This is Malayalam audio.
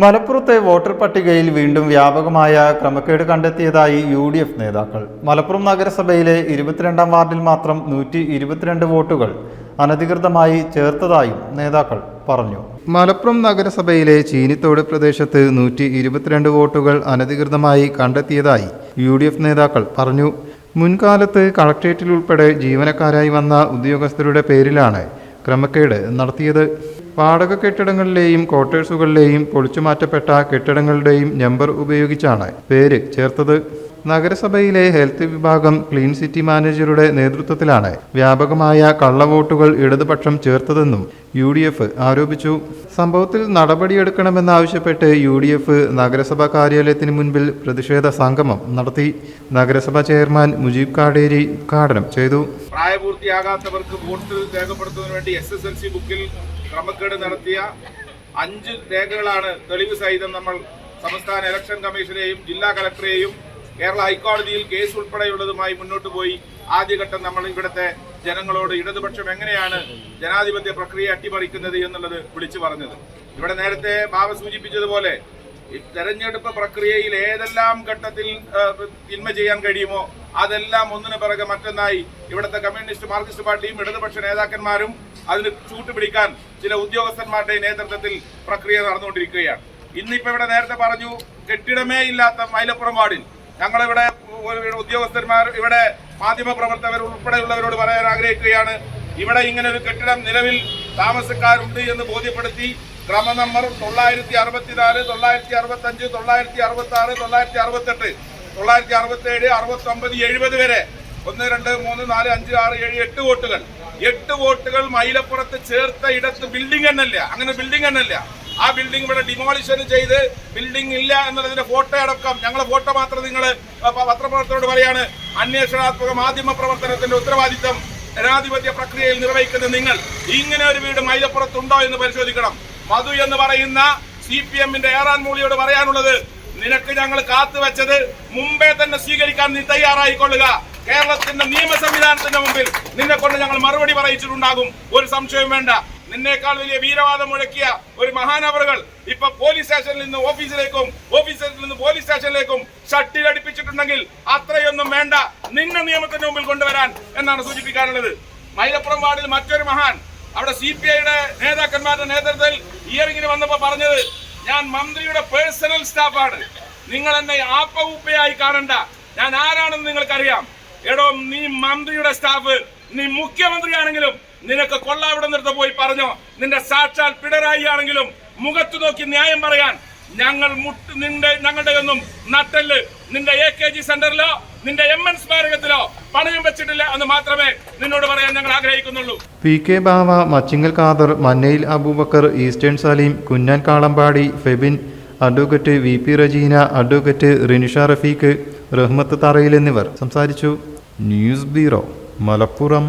മലപ്പുറത്തെ വോട്ടർ പട്ടികയിൽ വീണ്ടും വ്യാപകമായ ക്രമക്കേട് കണ്ടെത്തിയതായി യു ഡി എഫ് നേതാക്കൾ. മലപ്പുറം നഗരസഭയിലെ ഇരുപത്തിരണ്ടാം വാർഡിൽ മാത്രം നൂറ്റി ഇരുപത്തിരണ്ട് വോട്ടുകൾ അനധികൃതമായി ചേർത്തതായും നേതാക്കൾ പറഞ്ഞു. മലപ്പുറം നഗരസഭയിലെ ചീനിത്തോട് പ്രദേശത്ത് നൂറ്റി ഇരുപത്തിരണ്ട് വോട്ടുകൾ അനധികൃതമായി കണ്ടെത്തിയതായി യു ഡി എഫ് നേതാക്കൾ പറഞ്ഞു. മുൻകാലത്ത് കളക്ട്രേറ്റിൽ ഉൾപ്പെടെ ജീവനക്കാരായി വന്ന ഉദ്യോഗസ്ഥരുടെ പേരിലാണ് ക്രമക്കേട് നടത്തിയത്. വാടക കെട്ടിടങ്ങളിലെയും ക്വാർട്ടേഴ്സുകളിലെയും പൊളിച്ചുമാറ്റപ്പെട്ട കെട്ടിടങ്ങളുടെയും നമ്പർ ഉപയോഗിച്ചാണ് പേര് ചേർത്തത്. നഗരസഭയിലെ ഹെൽത്ത് വിഭാഗം ക്ലീൻ സിറ്റി മാനേജറുടെ നേതൃത്വത്തിലാണ് വ്യാപകമായ കള്ളവോട്ടുകൾ ഇടതുപക്ഷം ചേർത്തതെന്നും യു ഡി എഫ് ആരോപിച്ചു. സംഭവത്തിൽ നടപടിയെടുക്കണമെന്നാവശ്യപ്പെട്ട് യു ഡി എഫ് നഗരസഭാ കാര്യാലയത്തിന് മുൻപിൽ പ്രതിഷേധ സംഗമം നടത്തി. നഗരസഭാ ചെയർമാൻ മുജീബ് കാടേരി ഉദ്ഘാടനം ചെയ്തു. പ്രായപൂർത്തിയാകാത്തവർക്ക് വോട്ട് രേഖപ്പെടുത്തുന്നതിന് വേണ്ടി എസ് എസ് എൽ സി ബുക്കിൽ ക്രമക്കേട് നടത്തിയ അഞ്ച് രേഖകളാണ് തെളിവ് സഹിതം നമ്മൾ സംസ്ഥാന ഇലക്ഷൻ കമ്മീഷനെയും ജില്ലാ കലക്ടറെയും കേരള ഹൈക്കോടതിയിൽ കേസ് ഉൾപ്പെടെയുള്ളതുമായി മുന്നോട്ട് പോയി. ആദ്യഘട്ടം നമ്മൾ ഇവിടുത്തെ ജനങ്ങളോട് ഇടതുപക്ഷം എങ്ങനെയാണ് ജനാധിപത്യ പ്രക്രിയ അട്ടിമറിക്കുന്നത് എന്നുള്ളത് വിളിച്ചു പറഞ്ഞത്. ഇവിടെ നേരത്തെ ബാബ സൂചിപ്പിച്ചതുപോലെ തെരഞ്ഞെടുപ്പ് പ്രക്രിയയിൽ ഏതെല്ലാം ഘട്ടത്തിൽ തിന്മ ചെയ്യാൻ കഴിയുമോ അതെല്ലാം ഒന്നിനു പിറകെ മറ്റൊന്നായി ഇവിടുത്തെ കമ്മ്യൂണിസ്റ്റ് മാർക്സിസ്റ്റ് പാർട്ടിയും ഇടതുപക്ഷ നേതാക്കന്മാരും അതിന് ചൂട്ടുപിടിക്കാൻ ചില ഉദ്യോഗസ്ഥന്മാരുടെ നേതൃത്വത്തിൽ പ്രക്രിയ നടന്നുകൊണ്ടിരിക്കുകയാണ്. ഇന്നിപ്പോ ഇവിടെ നേരത്തെ പറഞ്ഞു കെട്ടിടമേ ഇല്ലാത്ത മൈലപ്പുറം വാർഡിൽ. ഞങ്ങളിവിടെ ഉദ്യോഗസ്ഥന്മാർ ഇവിടെ മാധ്യമ പ്രവർത്തകർ ഉൾപ്പെടെയുള്ളവരോട് പറയാൻ ആഗ്രഹിക്കുകയാണ്. ഇവിടെ ഇങ്ങനെ ഒരു കെട്ടിടം നിലവിൽ താമസക്കാരുണ്ട് എന്ന് ബോധ്യപ്പെടുത്തി ക്രമ നമ്പർ തൊള്ളായിരത്തി അറുപത്തിനാല് തൊള്ളായിരത്തി അറുപത്തി അഞ്ച് തൊള്ളായിരത്തി അറുപത്തി ആറ് തൊള്ളായിരത്തി അറുപത്തെട്ട് തൊള്ളായിരത്തി അറുപത്തി ഏഴ് അറുപത്തി ഒമ്പത് എഴുപത് വരെ. ഒന്ന് രണ്ട് മൂന്ന് നാല് അഞ്ച് ആറ് ഏഴ് എട്ട് വോട്ടുകൾ. എട്ട് വോട്ടുകൾ മൈലപ്പുറത്ത് ചേർത്ത ഇടത്ത് ബിൽഡിംഗ് എന്നല്ല അങ്ങനെ ബിൽഡിംഗ് എന്നല്ല ആ ബിൽഡിംഗ് ഇവിടെ ഡിമോളിഷൻ ചെയ്ത് ബിൽഡിംഗ് ഇല്ല എന്നുള്ളതിന്റെ ഫോട്ടോ അടക്കം. ഞങ്ങളെ ഫോട്ടോ മാത്രം നിങ്ങൾ പത്രപ്രവർത്തകരോട് പറയാണ്. അന്വേഷണാത്മക മാധ്യമ പ്രവർത്തനത്തിന്റെ ഉത്തരവാദിത്തം ജനാധിപത്യ പ്രക്രിയയിൽ നിർവഹിക്കുന്ന നിങ്ങൾ. ഇങ്ങനെ ഒരു വീട് മൈലപ്പുറത്തുണ്ടോ എന്ന് പരിശോധിക്കണം. മധു എന്ന് പറയുന്ന സി പി എമ്മിന്റെ ഏറാൻ മൂളിയോട് പറയാനുള്ളത് നിനക്ക് ഞങ്ങൾ കാത്തു കാത്തുവെച്ചത് മുമ്പേ തന്നെ സ്വീകരിക്കാൻ നീ തയ്യാറായിക്കൊള്ളുക. കേരളത്തിന്റെ നിയമ സംവിധാനത്തിന്റെ മുമ്പിൽ നിന്നെ കൊണ്ട് ഞങ്ങൾ മറുപടി പറയിച്ചിട്ടുണ്ടാകും. ഒരു സംശയവും വേണ്ട. നിന്നേക്കാൾ വലിയ വീരവാദം മുഴക്കിയ ഒരു മഹാനവറുകൾ ഇപ്പൊ പോലീസ് സ്റ്റേഷനിൽ നിന്ന് ഓഫീസിലേക്കും ഓഫീസിൽ നിന്ന് പോലീസ് സ്റ്റേഷനിലേക്കും ഷട്ടിൽ അടിപ്പിച്ചിട്ടുണ്ടെങ്കിൽ അത്രയൊന്നും വേണ്ട. നിന്നെ നിയമത്തിന്റെ മുമ്പിൽ കൊണ്ടുവരാൻ എന്നാണ് സൂചിപ്പിക്കാനുള്ളത്. മൈലപ്പുറം വാർഡിൽ മറ്റൊരു മഹാൻ അവിടെ സി പി ഐയുടെ നേതാക്കന്മാരുടെ നേതൃത്വത്തിൽ ഇയറിങ്ങിന് വന്നപ്പോ പറഞ്ഞത് ഞാൻ മന്ത്രിയുടെ പേഴ്സണൽ സ്റ്റാഫാണ്. നിങ്ങൾ എന്നെ ആപ്പ ഉപ്പയായി കാണണ്ട. ഞാൻ ആരാണെന്ന് നിങ്ങൾക്കറിയാം. എടോ നീ മന്ത്രിയുടെ സ്റ്റാഫ്. നീ മുഖ്യമന്ത്രിയാണെങ്കിലും നിനക്ക് കൊള്ളാവിടെ നിർത്ത് പോയി പറഞ്ഞോ. നിന്റെ സാക്ഷാൽ പിണറായി ആണെങ്കിലും മുഖത്തു നോക്കി ന്യായം പറയാൻ. ഞങ്ങൾ മുട്ട് നിന്റെ ഞങ്ങളുടെ ഒന്നും നട്ടൽ നിന്റെ എ കെ ജി സെന്ററിലോ നിന്റെ എം എൻ സ്മാരകത്തിലോ പണയം വെച്ചിട്ടില്ല എന്ന് മാത്രമേ നിന്നോട് പറയാൻ ഞങ്ങൾ ആഗ്രഹിക്കുന്നുള്ളൂ. P K Bava Machingal Khader Mannayil Abubakar Eastern Saleem Kunjan Kalampadi Febin advocate V P Rajeena advocate Rinisha Rafeeq Rahmath Tharayil എന്നിവർ സംസാരിച്ചു. News bureau Malappuram.